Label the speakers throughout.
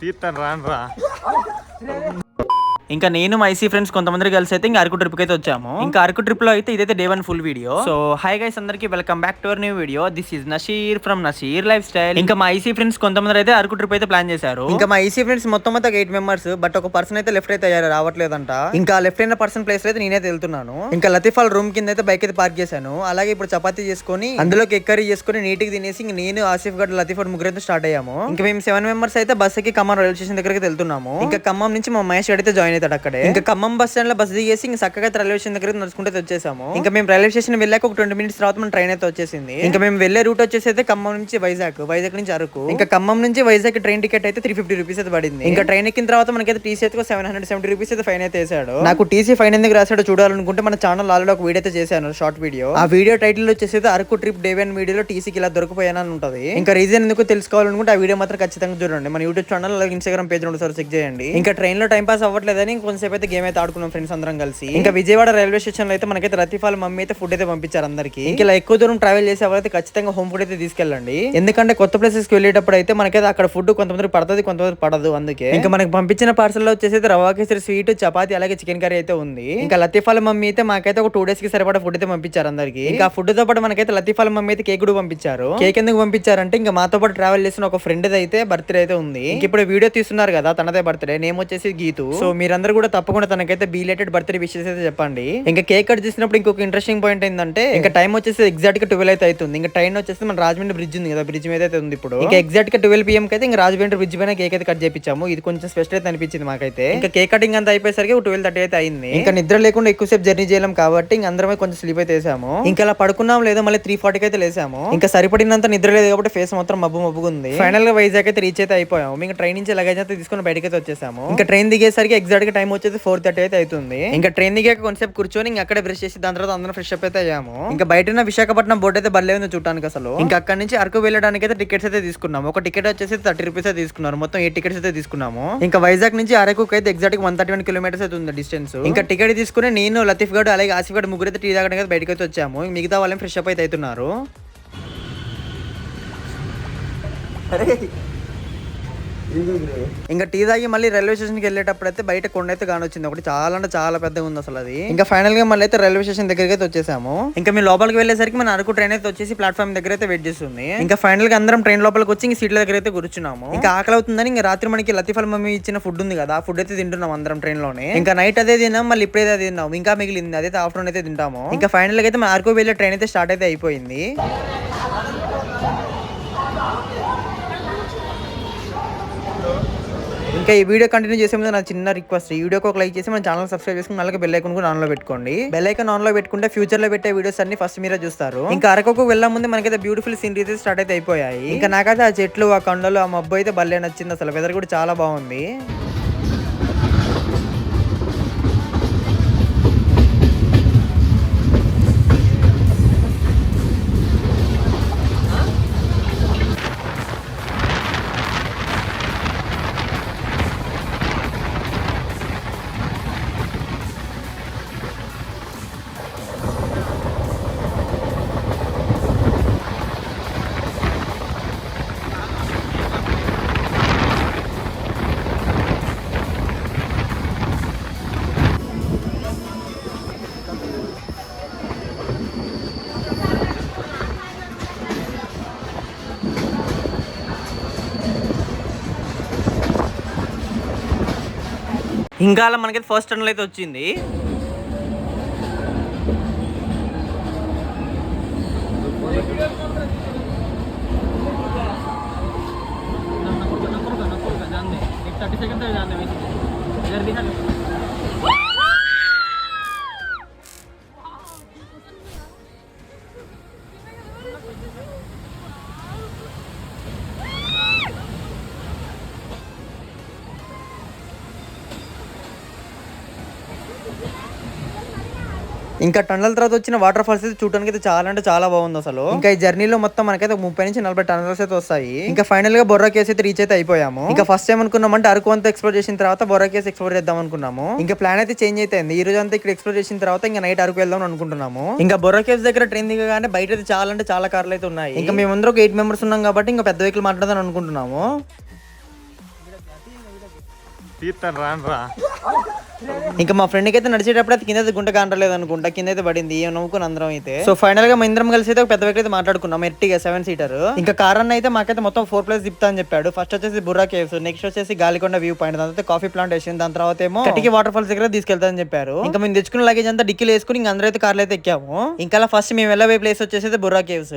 Speaker 1: తీస్తాను రాను రా
Speaker 2: ఇంకా నేను మా ఐసీ ఫ్రెండ్స్ కొంతమంది కలిసి అయితే ఇంకా అరకు ట్రిప్ అయితే వచ్చాము. ఇంకా అరకు ట్రిప్లో అయితే ఇదైతే day one full video so hi guys అందరికి welcome back to our new video this is Nasheer from Nasheer lifestyle ఇంకా మా ఐసీ ఫ్రెండ్స్ కొంతమంది అయితే అరకు ట్రిప్ అయితే ప్లాన్ చేశారు. ఇంకా మా ఐసీ ఫ్రెండ్స్ మొత్తం మొత్తం ఎయిట్ మెంబర్స్ బట్ ఒక పర్సన్ అయితే లెఫ్ట్ అయితే అయ్యారు రావట్లేదంట. ఇంకా లెఫ్ట్ అయిన పర్సన్ ప్లేస్ అయితే నేనైతే వెళ్తున్నాను. ఇంకా లతీఫాల్ రూమ్ కింద అయితే బైక్ అయితే పార్క్ చేశాను. అలాగే ఇప్పుడు చపాతీ చేసుకొని అందులోకి ఎక్కరీ చేసుకొని నీట్గా తినేసి ఇంక నేను ఆసిఫ్ గడ్ లతీఫ్ ముగ్గురు అయితే స్టార్ట్ అయ్యాము. ఇంకా మేము సెవెన్ మెంబర్స్ అయితే బస్కి ఖమ్మం రైల్వే స్టేషన్ దగ్గరికి వెళ్తున్నాము. ఇంకా ఖమ్మం నుంచి మా మహేష్ అయితే జాయిన్ అవుతాడు అక్కడే. ఇంకా ఖమ్మం బస్ స్టాండ్లో బస్ దిగేసి ఇంకా చక్కగా రైల్వే స్టేషన్ దగ్గర నడుచుకుంటే వచ్చేసాము. ఇంకా మేము రైల్వే స్టేషన్ వెళ్ళాక ఒక ట్వంటీ మినిట్స్ తర్వాత మన ట్రైన్ అయితే వచ్చేసింది. ఇంకా మేము వెళ్ళే రూట్ వచ్చేసి అయితే ఖమ్మం నుంచి వైజాగ్ వైజాగ్ నుంచి అరకు. ఇంకా ఖమ్మం నుంచి వైజాగ్ ట్రైన్ టికెట్ అయితే త్రీ ఫిఫ్టీ రూపీస్ అయితే పడింది. ఇంకా ట్రైన్ ఎక్కిన తర్వాత మనకైతే టీసీ అయితే సెవెన్ హండ్రెడ్ సెవెంటీ రూపీస్ అయితే ఫైన్ అయితే వేసాడు. నాకు టీసీ ఫైన్ ఎందుకు రాశాడో చూడాలనుకుంటే మన ఛానల్ ఆల్రెడీ ఒక వీడియో అయితే చేశాను షార్ట్ వీడియో ఆ వీడియో టైటిల్ వచ్చేసి అరకు ట్రిప్ డే వన్ వీడియోలో టీసీకి ఇలా దొరికిపోయానని ఉంటుంది. ఇంకా రీజన్ ఎందుకు తెలుసుకోవాలనుకుంటే ఆ వీడియో మాత్రం ఖచ్చితంగా చూడండి. మన యూట్యూబ్ ఛానల్ అలాగే ఇన్స్టాగ్రామ్ పేజ్ రెండు సార్ చెక్ చేయండి. ఇంకా ట్రైన్లో టైం పాస్ అవ్వట్లేదని ఇంకొంచెంసేపు అయితే గేమ్ అయితే ఆడుకున్నాం ఫ్రెండ్స్ అందరం కలిసి. ఇంకా విజయవాడ రైల్వే స్టేషన్లో అయితే మనకైతే రతిఫాల్ మమ్మీ అయితే ఫుడ్ అయితే పంపించారు అందరికి. ఇలా ఎక్కువ దూరం ట్రావెల్ చేసే వాళ్ళైతే ఖచ్చితంగా హోమ్ ఫుడ్ అయితే తీసుకెళ్ళండి. ఎందుకంటే కొత్త ప్లేసెస్కి వెళ్ళేటప్పుడు అయితే మనకైతే అక్కడ ఫుడ్ కొంతమంది పడుతుంది కొంతమంది పడదు అందుకే. ఇంకా మనకి పంపించిన పార్సల్లో వచ్చేసి రవా కేసరి స్వీట్ చపాతి అలాగే చికెన్ కర్రీ అయితే ఉంది. ఇంకా లతీఫాల మమ్మీ అయితే మాకైతే ఒక టూ డేస్కి సరిపడా ఫుడ్ అయితే పంపించారు అందరికి. ఇంకా ఫుడ్తో పాటు మనకైతే లతీఫాల మమ్మీ అయితే కేక్ కూడా పంపించారు. కేక్ ఎందుకు పంపించారంటే ఇంకా మాతో పాటు ట్రావెల్ చేసిన ఒక ఫ్రెండ్ అయితే బర్త్డే అయితే ఉంది. ఇంక ఇప్పుడు వీడియో తీస్తున్నారు కదా తనదే బర్త్డే నేమ్ వచ్చేసి గీతు. సో మీరు మీరందరూ కూడా తప్పకుండా తనకైతే బీలేటెడ్ బర్త్డే విషెస్ అయితే చెప్పండి. ఇంకా కేక్ కట్ చేసినప్పుడు ఇంకొక ఇంట్రెస్టింగ్ పాయింట్ ఏంటంటే ఇంకా టైం వచ్చేసి ఎగ్జాక్ట్గా ట్వెల్వ్ అయితే అవుతుంది. ఇంకా ట్రైన్ వచ్చేసి మన రాజమండ్రి బ్రిడ్జ్ ఉంది కదా బ్రిడ్జ్ మీద అయితే ఉంది ఇప్పుడు. ఇంకా ఎగ్జాక్ట్గా ట్వెల్వ్ పిఎం అయితే ఇంకా రాజమండ్రి బ్రిడ్జ్ పైన కేక్ అయితే కట్ చేపించాము ఇది కొంచెం స్పెషల్ అయితే అనిపించింది మాకైతే. ఇంకా కేక్ కటింగ్ అంతా అయిపోయేసరికి ట్వెల్వ్ థర్టీ అయితే అయింది. ఇంకా నిద్ర లేకుండా ఎక్కువసేపు జర్నీ చేయలేం కాబట్టి ఇంకా అందరమే కొంచెం స్లీప్ అయితే వేసాము. ఇంకా అలా పడుకున్నాం లేదో మళ్ళీ త్రీ ఫార్టీకి అయితే లేసాము. ఇంకా సరిపడినంత నిద్ర లేదు కాబట్టి ఫేస్ మొత్తం మబ్బు మబ్బుగా ఉంది. ఫైనల్గా వైజాగ్ అయితే రీచ్ అయితే అయిపోయాము. ఇంకా ట్రైన్ నుంచి లగేజ్ అయితే తీసుకుని బయటకి అయితే వచ్చేసాము. ఇంకా ట్రైన్ దిగేసరికి ఎగ్జాక్ట్ గా టైం వచ్చేసి ఫోర్ థర్టీ అయితే అవుతుంది. ఇంకా ట్రైన్ దిగాక కొంచెంసేపు కూర్చొని ఇంకా అక్కడే బ్రష్ చేసి దాని తర్వాత అందరం ఫ్రెష్ అప్ అయితే అయ్యాము. ఇంకా బయట విశాఖపట్నం బోర్డు అయితే బర్లే ఉంది చూడడానికి అసలు. ఇంకా అక్కడ నుంచి అరకు వెళ్ళడానికి అయితే టికెట్స్ అయితే తీసుకున్నాము. ఒక టికెట్ వచ్చేసి థర్టీ రూపీస్ అయితే తీసుకున్నారు. మొత్తం ఎయిట్ టికెట్స్ అయితే తీసుకున్నాము. ఇంకా వైజాగ్ నుంచి అరకు అయితే exact one thirty one kilometres అయితే ఉంది డిస్టెన్స్ ఇంకా టికెట్ తీసుకుని నేను లతీఫ్ గడ్ అలాగే ఆసిఫ్ గడ్ ముగ్గురు అయితే టీ తాగడానికి అయితే బయటకి అయితే వచ్చాము. మిగతా వాళ్ళని ఫ్రెష్ అప్ అయితే అవుతున్నారు. ఇంకా టీ తాగి మళ్ళీ రైల్వే స్టేషన్కి వెళ్ళేటప్పుడు అయితే బయట కొండ అయితే కానొచ్చింది ఒకటి. చాలా అంటే చాలా పెద్దగా ఉంది అసలు అది. ఇంకా ఫైనల్గా మళ్ళీ అయితే రైల్వే స్టేషన్ దగ్గరికి అయితే వచ్చేసాము. ఇంకా మీ లోపలికి వెళ్ళేసరికి మన అరకు ట్రైన్ అయితే వచ్చేసి ప్లాట్ఫామ్ దగ్గర అయితే వెయిట్ చేస్తుంది. ఇంకా ఫైనల్గా అందరం ట్రైన్ లోపలికి వచ్చి ఇంకా సీట్ల దగ్గర అయితే కూర్చున్నాము. ఇంకా ఆకలి అవుతుందని ఇంకా రాత్రి మనకి లతీఫల్ మమ్మీ ఇచ్చిన ఫుడ్ ఉంది కదా ఆ ఫుడ్ అయితే తింటున్నాం అందరం ట్రైన్లోనే. ఇంకా నైట్ అదే తిన్నాం మళ్ళీ ఇప్పుడైతే అదే తిన్నాం. ఇంకా మిగిలింది అదైతే ఆఫ్టర్నూన్ అయితే తింటాము. ఇంకా ఫైనల్గా అయితే మన అరకు వెళ్ళే ట్రైన్ అయితే స్టార్ట్ అయితే అయిపోయింది. ఇంకా ఈ వీడియో కంటిన్యూ చేసే ముందు నా చిన్న రిక్వెస్ట్. ఈ వీడియోకి ఒక లైక్ చేసి మన ఛానల్ సబ్స్క్రైబ్ చేసుకుని అలాగే బెల్ ఐకన్ కూడా ఆన్లో పెట్టుకోండి. బెల్ ఐకన్ ఆన్లో పెట్టుకుంటే ఫ్యూచర్లో పెట్టే వీడియోస్ అన్ని ఫస్ట్ మీరే చూస్తారు. ఇంకా అరకుకు వెళ్ళే ముందు మనకైతే బ్యూటిఫుల్ సీనరీస్ స్టార్ట్ అయితే అయిపోయాయి. ఇంకా నాకైతే ఆ చెట్లు ఆ కొండలు ఆ మబ్బు అయితే భలే నచ్చింది. అసలు వెదర్ కూడా చాలా బాగుంది. ఇంకా అలా మనకైతే ఫస్ట్ టర్న్లో అయితే వచ్చింది థర్టీ సెకండ్ ఇంకా టన్నుల తర్వాత వచ్చిన వాటర్ ఫాల్స్ అయితే చూడడానికి అయితే చాలా అంటే చాలా బాగుంది అసలు. ఇంకా ఈ జర్నీలో మొత్తం మనకైతే ముప్పై నుంచి నలభై టన్నులస్ అయితే వస్తాయి. ఇంకా ఫైనల్గా బొర్రా కేసు అయితే రీచ్ అయితే అయిపోయాము. ఇంకా ఫస్ట్ టైం అనుకున్నామంటే అరకు అంతా ఎక్స్ప్లోర్ చేసిన తర్వాత బొర్రా కేసు ఎక్స్ప్లోర్ చేద్దాం అనుకున్నాము. ఇంకా ప్లాన్ అయితే చేంజ్ అయితే ఈ రోజు అంతా ఇక్కడ ఎక్స్ప్లోర్ చేసిన తర్వాత ఇంకా నైట్ అరకు వెళ్దాం అనుకుంటున్నాము. ఇంకా బొర్రా కేస్ దగ్గర ట్రైన్ దిగగానే బయట అయితే చాలా అంటే చాలా కార్లు అయితే ఉన్నాయి. ఇంకా మేమందరూ ఒక ఎయిట్ మెంబర్స్ ఉన్నాం కాబట్టి ఇంకా పెద్ద వెహికల్ మాట్లాడదాం అనుకుంటున్నాము.
Speaker 1: రా.
Speaker 2: ఇంకా మా ఫ్రెండ్కి అయితే నడిచేటప్పుడు అయితే కింద అయితే గుంట కాంటలేదు అనుకుంటా. కింద అయితే పడింది నవ్వుకుని అందరం అయితే. సో ఫైనల్గా మా ఇంద్రం కలిసి అయితే ఒక పెద్ద వ్యక్తి అయితే మాట్లాడుకున్నాం. Ertiga seven seater. ఇంకా కార్ అన్న అయితే మాకైతే మొత్తం ఫోర్ ప్లేస్ తిప్పుతా అని చెప్పాడు. ఫస్ట్ వచ్చేసి బుర్రా కేవ్స్ నెక్స్ట్ వచ్చేసి గాలికొండ వ్యూ పాయింట్. దాని తర్వాత కాఫీ ప్లాంట్ వేసింది. దాని తర్వాత ఏమో కటికి వాటర్ ఫాల్స్ దగ్గర తీసుకెళ్తా అని చెప్పారు. ఇంకా మేము తెచ్చుకున్న లగేజ్ అంతా డిక్కీలు వేసుకుని ఇంకా అందరూ అయితే కార్లు అయితే ఎక్కాము. ఇంకా ఫస్ట్ మేము వెళ్ళబోయే ప్లేస్ వచ్చేసి అయితే బుర్రా కేవ్స్.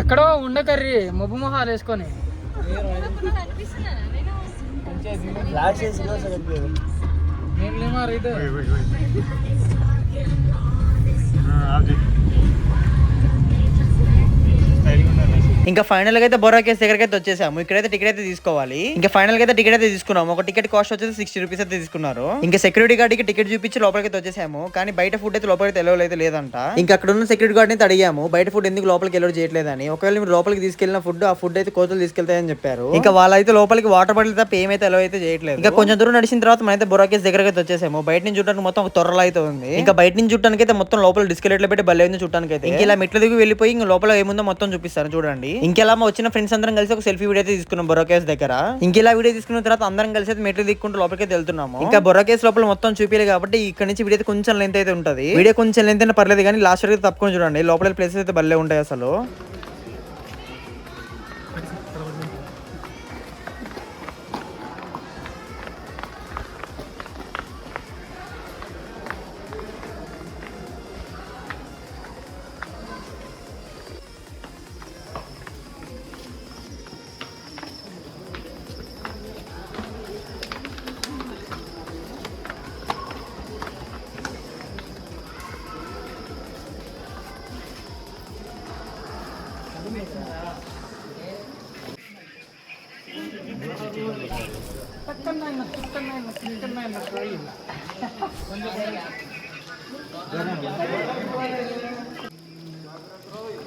Speaker 3: ఎక్కడో ఉండకర్రీ మబ్బు మొహాలు వేసుకొని. నేను లేమా రైతే
Speaker 2: ఇంకా ఫైనల్గా అయితే బొరా కేసు దగ్గరికి అయితే వచ్చేసాము. ఇక్కడైతే టికెట్ అయితే తీసుకోవాలి. ఇంకా ఫైనల్గా అయితే టికెట్ అయితే తీసుకున్నాము. ఒక టికెట్ కాస్ట్ వచ్చేసి సిక్స్టీ రూపీస్ అయితే తీసుకున్నారు. ఇంకా సెక్యూరిటీ గార్డ్కి టికెట్ చూపించి లోపలికి అయితే వచ్చేసాము. కానీ బయట ఫుడ్ అయితే లోపలికి తెలియలేదు అయితే లేదంట. ఇంకా అక్కడ ఉన్న సెక్యూరిటీ గార్డ్ అయితే అడిగాము. బయట ఫుడ్ ఎందుకు లోపలికి వెళ్ళడం చేయట్లేదని. ఒకవేళ మీరు లోపలికి తీసుకెళ్ళిన ఫుడ్ ఆ ఫుడ్ అయితే కోతలు తీసుకెళ్తాయని చెప్పారు. ఇంకా వాళ్ళైతే లోపలికి వాటర్ బాటిల్ తప్ప ఏమైతే ఎలా అయితే చేయట్లేదు. ఇంకా కొంచెం దూరం నడిచిన తర్వాత మనైతే అయితే కేస్ దగ్గరకు అయితే వచ్చేసాము. బయట నుంచి చూడడానికి మొత్తం ఒక తొర్రలు అయితే ఉంది. ఇంకా బయట నుంచి చూడడానికి అయితే మొత్తం లోపల డిస్కెలెట్లు పెట్టి బల్లే ఉంది చూడడానికి అయితే ఇంకా ఇలా మెట్ల దిగి వెళ్ళిపోయి ఇంకా లోపల ఏముందో మొత్తం చూపిస్తారు. చూడండి. ఇంకెలా మా వచ్చిన ఫ్రెండ్స్ అందరం కలిసి ఒక సెల్ఫీ వీడియో అయితే తీసుకున్నాం బొర్రా కేస్ దగ్గర. ఇంకెలా వీడియో తీసుకున్న తర్వాత అందరం కలిసి అయితే మెట్లు దిక్కుంటూ లోపలికి వెళ్తున్నాము. ఇంకా బొర్రా కేస్ లోపల మొత్తం చూపించాలి కాబట్టి ఇక్కడ నుంచి వీడియో అయితే కొంచెం లెంత్ అయితే ఉంటుంది. వీడియో కొంచెం లెంత్ అయినా పర్లేదు కానీ లాస్ట్ వరకు తప్పకుండా చూడండి. లోపల ప్లేసెస్ అయితే భలే ఉంటాయి అసలు.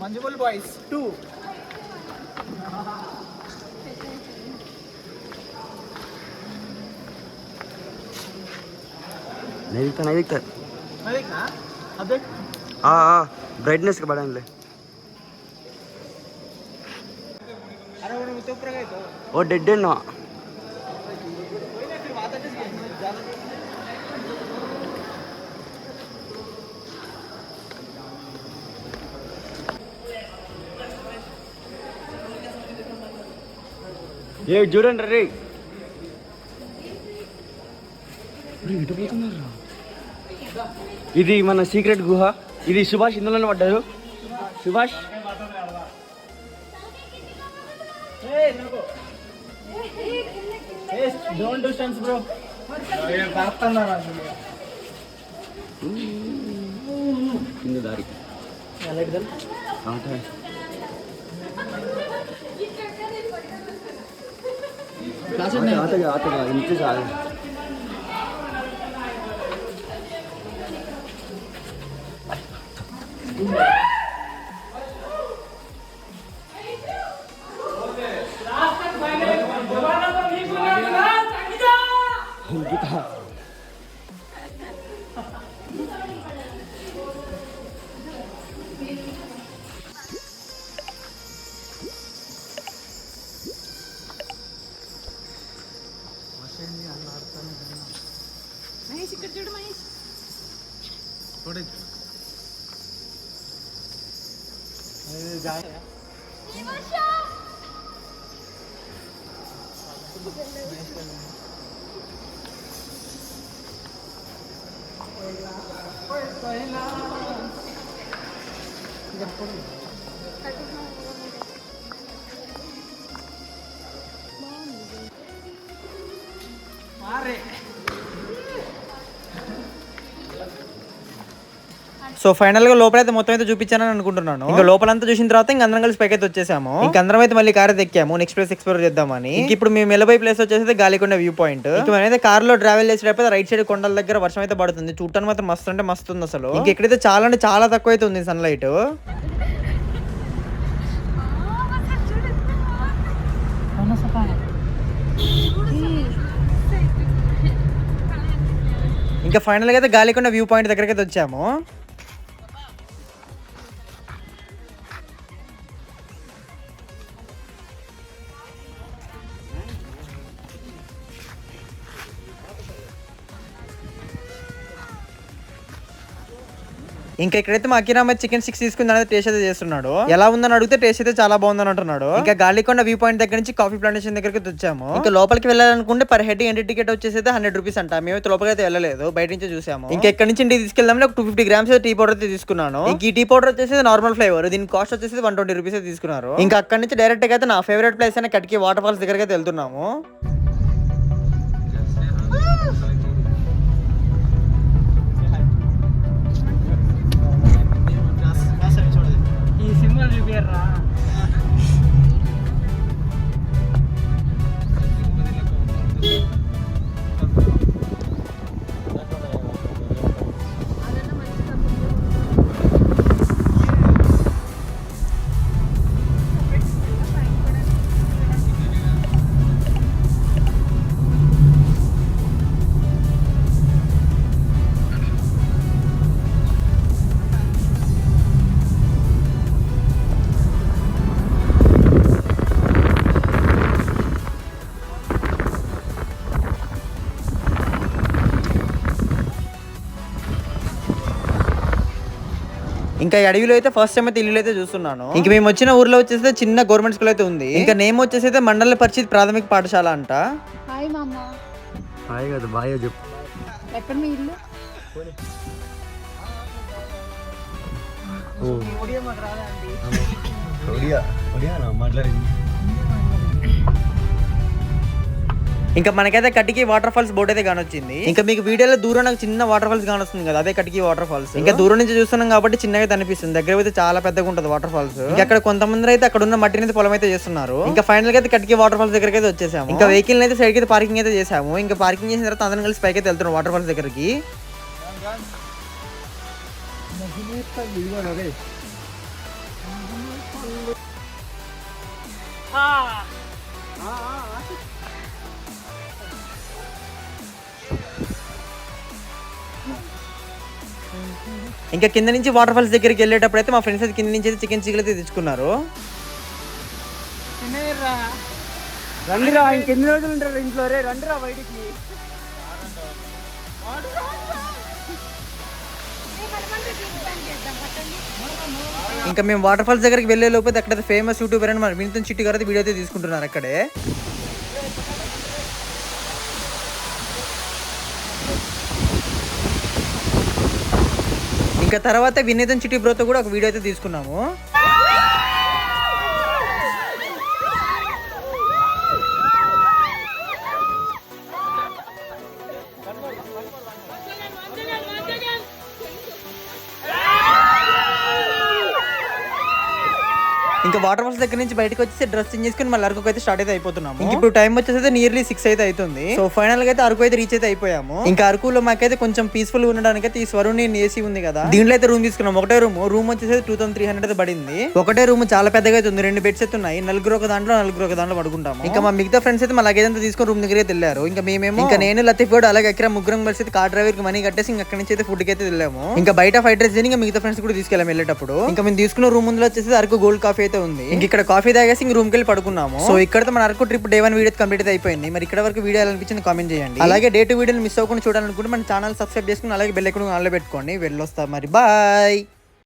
Speaker 4: Manjubul बॉयज़
Speaker 2: टू नहीं दिखता नहीं
Speaker 4: दिखता। नहीं
Speaker 2: दिखना हाँ? अब
Speaker 4: देख। हाँ
Speaker 2: हाँ
Speaker 4: ब्राइटनेस का ले।
Speaker 2: अरे वो तो नहीं ऊपर गए तो।
Speaker 4: वो डेड डेड ना ఏ చూడండి రే. ఇది మన సీక్రెట్ గుహ. ఇది సుభాష్ ఇందులోనే పడ్డారు. సుభాష్?
Speaker 2: 나중에
Speaker 4: 아따가 아따가 인기
Speaker 2: 잘. 음. Hola, hola. సో ఫైనల్గా లోపలైతే మొత్తం అయితే చూపించానని అనుకుంటున్నాను. ఇంకా లోపలంతా చూసిన తర్వాత ఇంకా అందరం కలిసి పైకి వచ్చేసాము. ఇంకా అందరం అయితే మళ్ళీ కార్ ఎక్కాము. నెక్స్ట్ ప్లేస్ ఎక్స్ప్లోర్ చేద్దామని. ఇంక ఇప్పుడు మేము వెళ్ళబోయే ప్లేస్ వచ్చేసి గాలికొండ వ్యూ పాయింట్ మనమైతే కార్లో ట్రావెల్ చేసేటప్పుడు రైట్ సైడ్ కొండల దగ్గర వర్షం అయితే పడుతుంది. చూడటానికి మాత్రం మస్తు అంటే మస్తు ఉంది అసలు. ఇంక ఇక్కడైతే చాలా అంటే చాలా తక్కువ అయితే ఉంది సన్ లైట్ ఇంకా ఫైనల్గా అయితే గాలికొండ వ్యూ పాయింట్ దగ్గరికి అయితే వచ్చాము. ఇంకా ఇక్కడైతే మా అకిరామ చికెన్ సిక్స్ తీసుకుని దాని టేస్ట్ అయితే చేస్తున్నాడు. ఎలా ఉందని అడిగితే టేస్ట్ అయితే చాలా బాగుందని అంటున్నాడు. ఇంకా గాలికొండ వ్యూ పాయింట్ దగ్గర నుంచి కాఫీ ప్లాంటేషన్ దగ్గరికి అయితే వచ్చాము. ఇంకా లోపలికి వెళ్ళాలనుకుంటే పర్ హెడ్ ఎంట్రీ టికెట్ వచ్చేసి అయితే హండ్రెడ్ రూపీస్ అంట. మేమైతే లోపలికి అయితే వెళ్ళలేదు. బయట నుంచి చూసాము. ఇంకా ఇక్కడ నుంచి ఇంటికి తీసుకెళ్దాం ఒక two fifty grams tea powder అయితే తీసుకున్నాను. ఇంక ఈ టీ పౌడర్ వచ్చేసి నార్మల్ ఫ్లేవర్ దీని కాస్ట్ వచ్చేసి వన్ ట్వంటీ రూపీస్ అయితే తీసుకున్నారు. ఇంకా అక్కడ నుంచి డైరెక్ట్గా అయితే నా ఫేవరెట్ ప్లేస్ అయిన కట్కి వాటర్ ఫాల్స్ దగ్గరికి అయితే వెళ్తున్నాము.
Speaker 3: una
Speaker 2: ఇంకా ఈ అడవిలో అయితే ఫస్ట్ టైం అయితే ఇల్లు అయితే చూస్తున్నాను. ఇంకా మేము వచ్చిన ఊర్లో వచ్చేసి చిన్న గవర్నమెంట్ స్కూల్ అయితే ఉంది. ఇంకా నేమ్ వచ్చేసి అయితే మండల పరిచిత్ ప్రాథమిక పాఠశాల అంట.
Speaker 5: హాయ్ మామ.
Speaker 1: హాయ్ కదా బాయ్ చెప్పు.
Speaker 5: ఎక్కడ మీ ఇల్లు?
Speaker 1: ఒడియా ఒడియా మాట్లాడింది.
Speaker 2: ఇంకా మనకైతే కటికి వాటర్ ఫాల్స్ బోట్ అయితే కానొచ్చింది. ఇంకా మీకు వీడియోలో దూరం నాకు చిన్న వాటర్ ఫాల్స్ కానొస్తుంది కదా అదే కటికి వాటర్ ఫాల్స్ ఇంకా దూరం నుంచి చూస్తున్నాం కాబట్టి చిన్నగా కనిపిస్తుంది. దగ్గర అయితే చాలా పెద్దగా ఉంటుంది వాటర్ ఫాల్స్ ఇంకా అక్కడ కొంతమంది అయితే అక్కడ ఉన్న మట్టిని అయితే పొలం అయితే చేస్తున్నారు. ఇంకా ఫైనల్గా అయితే కటికి వాటర్ ఫాల్స్ దగ్గరికి అయితే వచ్చేసాము. ఇంకా వెహికల్ అయితే సైడ్ అయితే పార్కింగ్ అయితే చేసాము. ఇంకా పార్కింగ్ చేసిన తర్వాత అందరం కలిసి పైకి అయితే వెళ్తున్నాం వాటర్ ఫాల్స్ దగ్గరికి. ఇంకా కింద నుంచి వాటర్ ఫాల్స్ దగ్గరికి వెళ్ళేటప్పుడు అయితే మా ఫ్రెండ్స్ అయితే కింద నుంచి అయితే చికెన్ చికెన్ అయితే తెచ్చుకున్నారు.
Speaker 3: తినేర్రా
Speaker 4: రండిరా ఇంకెన్ని రోజులు ఉంటారు ఇంట్లో? రే రండిరా బయటికి.
Speaker 2: ఇంకా మేము వాటర్ ఫాల్స్ దగ్గరికి వెళ్ళే లోపు అయితే అక్కడ ఫేమస్ యూట్యూబర్ అని మన వినీతం చిట్టి గారు అయితే వీడియో అయితే తీసుకుంటున్నారు అక్కడే. ఇంకా తర్వాత వినీతం చిట్టి బ్రోతో కూడా ఒక వీడియో అయితే తీసుకున్నాము. వాటర్ ఫాల్స్ దగ్గర నుంచి బయటకు వచ్చేసి డ్రెస్ చేంజ్ చేసుకుని మళ్ళీ అరకు అయితే స్టార్ట్ అయితే అయిపోతున్నాము. ఇప్పుడు టైం వచ్చేసి నియర్లీ సిక్స్ అయితే అవుతుంది. సో ఫైనల్గా అయితే అరకు అయితే రీచ్ అయితే అయిపోయాము. ఇంకా అరకులో మాకైతే కొంచెం పీస్ఫుల్ ఉండడానికి అయితే ఈ స్వరుణి ఏసీ ఉంది కదా. దీంట్లో అయితే రూమ్ తీసుకున్నాం ఒకటే రూమ్ రూమ్ వచ్చేసి టూ థౌసండ్ త్రీ హండ్రెడ్ పడింది. ఒకటే రూమ్ చాలా పెద్దగా అయితే ఉంది. రెండు బెడ్స్ అయితే ఉన్నాయి. నలుగురు ఒక దాంట్లో నలుగురు ఒక దాంట్లో పడుకుంటాము. ఇంకా మా మిగతా ఫ్రెండ్స్ అయితే మా లగేజ్ అంతా తీసుకొని రూమ్ దగ్గర అయితే వెళ్ళారు ఇంకా మేమేమో ఇంకా నేను లతీఫ్ కూడా అలాగే ఎక్కడ ముగ్గురం కలిసి అయితే కార్ డ్రైవర్కి మనీ కట్టేసి ఇంకా అక్కడి నుంచి అయితే ఫుడ్కి అయితే వెళ్ళాము. ఇంకా బయట ఫ్రైడ్ రైస్ ఇంకా మిగతా ఫ్రెండ్స్ కూడా తీసుకెళ్ళాము వెళ్ళేటప్పుడు. ఇంకా మేము తీసుకున్న రూమ్ ముందులో వచ్చేసి అరకు గోల్డ్ కాఫీ అయితే ఉంది. ఇంక ఇక్కడ కాఫీ తాగేసి ఇంక రూమ్కి వెళ్ళి పడుకున్నాము. సో ఇక్కడతో మన Araku trip day one video complete అయిపోయింది. మరి ఇక్కడ వరకు వీడియో అనిపించింది కామెంట్ చేయండి. అలాగే డే టు వీడియోని మిస్ అవ్వకుండా చూడాలనుకుంటే మన ఛానల్ సబ్స్క్రైబ్ చేసుకుని అలాగే బెల్ ఎక్కడ ఆన్లో పెట్టుకోండి. వెళ్ళొస్తా మరి. బాయ్